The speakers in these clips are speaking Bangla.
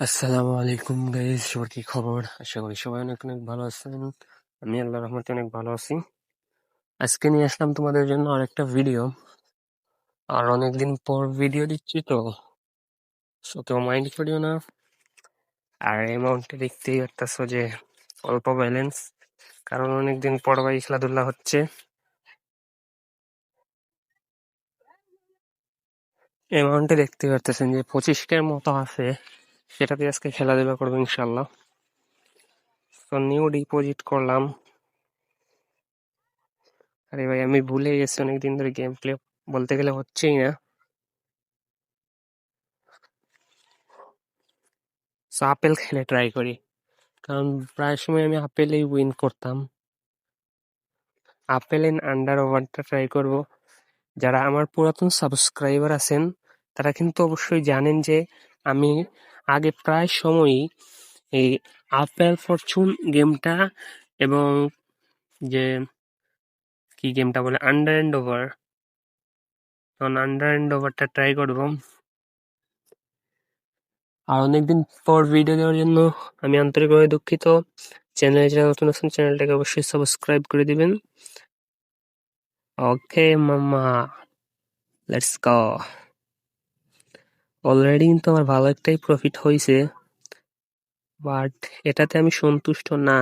আসসালামু আলাইকুম গাইস সবার কি খবর? আশা করি সবাই অনেক অনেক ভালো আছেন। আমি আল্লাহ রহমতে অনেক ভালো আছি। আজকে নিয়ে আসলাম তোমাদের জন্য আরেকটা ভিডিও আর অনেকদিন পর ভিডিও দিচ্ছি তো। সো কেউ মাইন্ড করিও না। আর অ্যামাউন্টটা দেখতেই পারতেছো যে অল্প ব্যালেন্স কারণ অনেকদিন পর ভাই খেলাধুলা হচ্ছে। অ্যামাউন্টে দেখতে পারতেছেন যে পঁচিশ কের মতো আছে। সেটাতে আজকে খেলাধুলা করব ইনশাল্লাহ তো নিউ ডিপোজিট করলাম। আরে ভাই, আমি ভুলে গেছি অনেকদিন ধরে গেম প্লে বলতে গেলে হচ্ছেই না। আপেল খেলে ট্রাই করি। কারণ প্রায় সময় আমি আপেলেই উইন করতাম। আপেল এন আন্ডার ওভারটা ট্রাই করব। যারা আমার পুরাতন সাবস্ক্রাইবার আছেন, তারা কিন্তু অবশ্যই জানেন যে আমি আগে প্রায় সময়ই এই আপেল ফরচুন গেমটা এবং যে কি গেমটা বলে? আন্ডার অ্যান্ড ওভার তখন আন্ডার অ্যান্ড ওভারটা ট্রাই করব। আর অনেকদিন পর ভিডিও দেওয়ার জন্য আমি আন্তরিকভাবে দুঃখিত। চ্যানেলে যারা নতুন আছেন চ্যানেলটাকে অবশ্যই সাবস্ক্রাইব করে দিবেন। ওকে মামা লেটস গো অলরেডি কিন্তু আমার ভালো একটাই প্রফিট হয়েছে বাট এটাতে আমি সন্তুষ্ট না।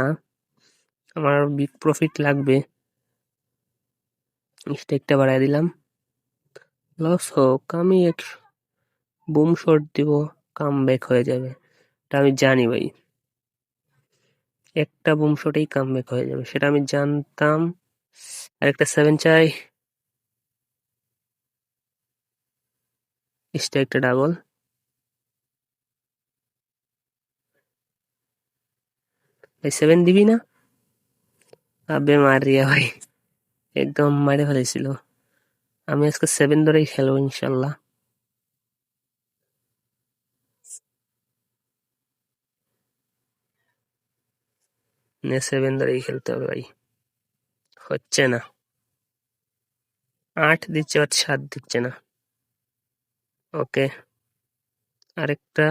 আমার বিগ প্রফিট লাগবে। স্টেকটা বাড়াই দিলাম। লস হোক, আমি এক বুম শট দিব কাম ব্যাক হয়ে যাবে। এটা আমি জানি ভাই। একটা বুম শটেই কাম ব্যাক হয়ে যাবে, সেটা আমি জানতাম। আর একটা সেভেন চাই। স্টেকটা ডাবল ভাই সেভেন দিবি না আবে মারিয়া ভাই একদম মারে ফেলেছিল আমি আজকে সেভেন ধরেই খেলব ইনশাল্লাহ সেভেন ধরেই খেলতে হবে ভাই হচ্ছে না আট দিচ্ছে আর সাত দিচ্ছে না ওকে। আরেকটা।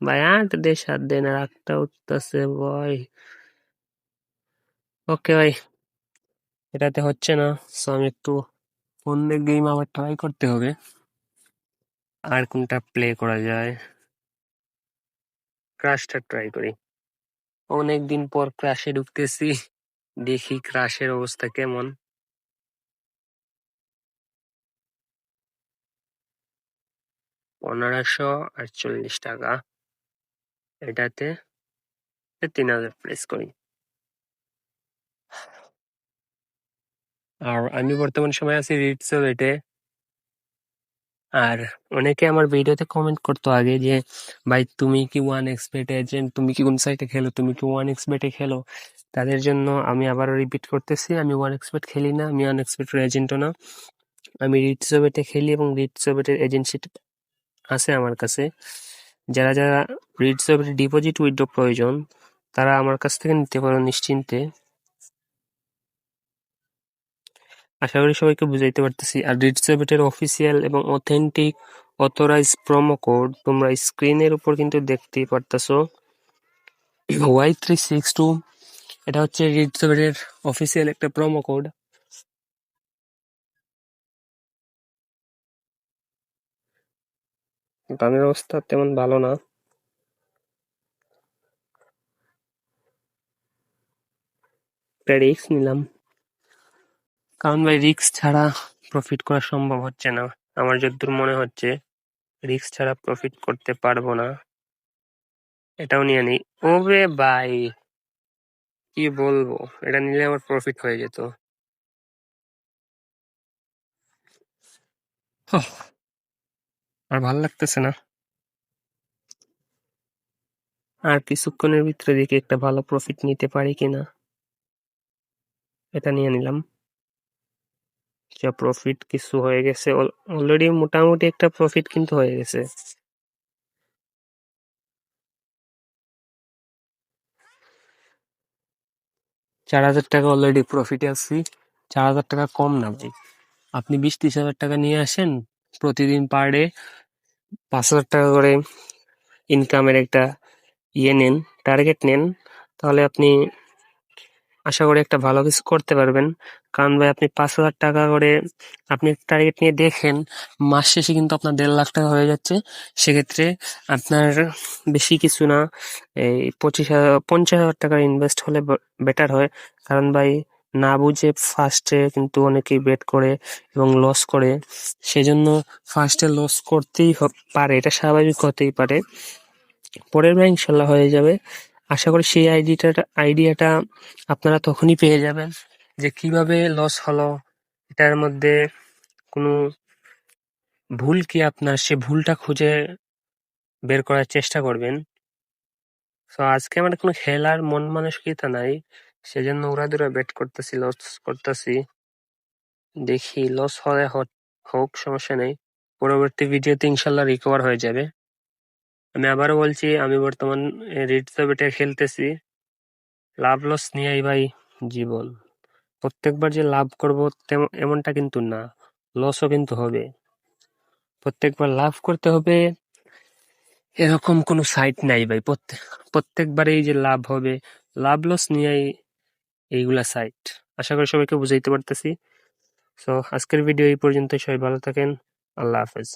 ভাই আট দে সাত দে না আটটা উঠতেছে, ভাই। ওকে, ভাই। এটাতে হচ্ছে না, সো আমি একটু অন্য গেম আবার ট্রাই করতে হবে। আর কোনটা প্লে করা যায়। ক্রাশটা ট্রাই করি। অনেকদিন পর ক্রাশে ঢুকতেছি। দেখি ক্রাশের অবস্থা কেমন। পনেরোশো আটচল্লিশ টাকা। এটাতে তিন হাজার প্লেস করি। আর আমি বর্তমান সময় আছি রিটস ওয়েটে আর অনেকে আমার ভিডিওতে কমেন্ট করতো আগে যে, ভাই, তুমি কি ওয়ান এক্সপেট এজেন্ট তুমি কি কোন সাইটে খেলো? তুমি কি ওয়ান এক্সপেটে খেলো? তাদের জন্য আমি আবার রিপিট করতেছি, আমি ওয়ান এক্সপেট খেলি না, আমি ওয়ান এক্সপেটের এজেন্টও না। আমি রিটস ওয়েটে খেলি এবং রিটস ওয়েটের এজেন্সি আছে আমার কাছে। যারা যারা রিটস ওয়েটে ডিপোজিট উইথড্র প্রয়োজন, তারা আমার কাছ থেকে নিতে পারো নিশ্চিন্তে। আশা করি সবাইকে বুঝাইতে পারতেছি। আর রিড সেভেটের অফিসিয়াল এবং অথেন্টিক অথরাইজ প্রোমো কোড তোমরা স্ক্রিনের উপর কিন্তু দেখতেই পারতেছো। ওয়াই থ্রি সিক্স টু এটা হচ্ছে রিড সেভেটের অফিসিয়াল একটা প্রোমো কোড দামের অবস্থা তেমন ভালো না। রিক্স নিলাম। কারণ ভাই রিক্স ছাড়া প্রফিট করা সম্ভব হচ্ছে না। আমার যতদূর মনে হচ্ছে রিক্স ছাড়া প্রফিট করতে পারব না। এটাও নিয়ে নিই। ওরে ভাই কি বলব? এটা নিলে আমার প্রফিট হয়ে যেত। ওহ, আর ভালো লাগতেছে না। আর কিছুক্ষণের ভিতরে দেখি একটা ভালো প্রফিট নিতে পারি কিনা। এটা নিয়ে নিলাম। যা প্রফিট কিছু হয়ে গেছে। অলরেডি মোটামুটি একটা প্রফিট কিন্তু হয়ে গেছে। চার হাজার টাকা অলরেডি প্রফিটে আছি। চার হাজার টাকা কম না ভাই। আপনি বিশ ত্রিশ হাজার টাকা নিয়ে আসেন। প্রতিদিন পার ডে পাঁচ হাজার টাকা করে ইনকামের একটা ইয়ে নেন টার্গেট নেন। তাহলে আপনি আশা করি একটা ভালো কিছু করতে পারবেন। কারণ ভাই, আপনি পাঁচ হাজার টাকা করে আপনি টার্গেট নিয়ে দেখেন, মাস শেষে কিন্তু আপনার দেড় লাখ টাকা হয়ে যাচ্ছে। সেক্ষেত্রে আপনার বেশি কিছু না, এই পঁচিশ হাজার, পঞ্চাশ হাজার টাকা ইনভেস্ট হলে বেটার হয়। কারণ ভাই না বুঝে ফার্স্টে কিন্তু অনেকেই বেট করে এবং লস করে। সেজন্য ফার্স্টে লস করতেই পারে, এটা স্বাভাবিক হতেই পারে। পরের বার ইনশাল্লাহ হয়ে যাবে। আশা করি সেই আইডিটা, আইডিয়াটা আপনারা তখনই পেয়ে যাবেন যে কীভাবে লস হলো, এটার মধ্যে কোনো ভুল কি আপনার, সে ভুলটা খুঁজে বের করার চেষ্টা করবেন। তো আজকে আমার কোনো খেলার মন মানসিকতা নাই। সেজন্য ওরা দুরা বেট করতেছি লস করতেছি। দেখি লস হলে হোক, সমস্যা নেই। পরবর্তী ভিডিওতে ইনশাল্লাহ রিকভার হয়ে যাবে। আমি আবারও বলছি, আমি বর্তমান রিড দ্য বেটে খেলতেছি। লাভ লস নিয়েই ভাই জীবন। প্রত্যেকবার যে লাভ করব তেমন এমনটা কিন্তু না। লসও কিন্তু হবে। প্রত্যেকবার লাভ করতে হবে, এরকম কোনো সাইট নাই ভাই। প্রত্যেক প্রত্যেকবারেই যে লাভ হবে, লাভ লস নিয়েই এইগুলা সাইট আশা করি সবাইকে বুঝাইতে পারতেছি। সো আজকের ভিডিও এই পর্যন্ত সবাই ভালো থাকেন। আল্লাহ হাফেজ।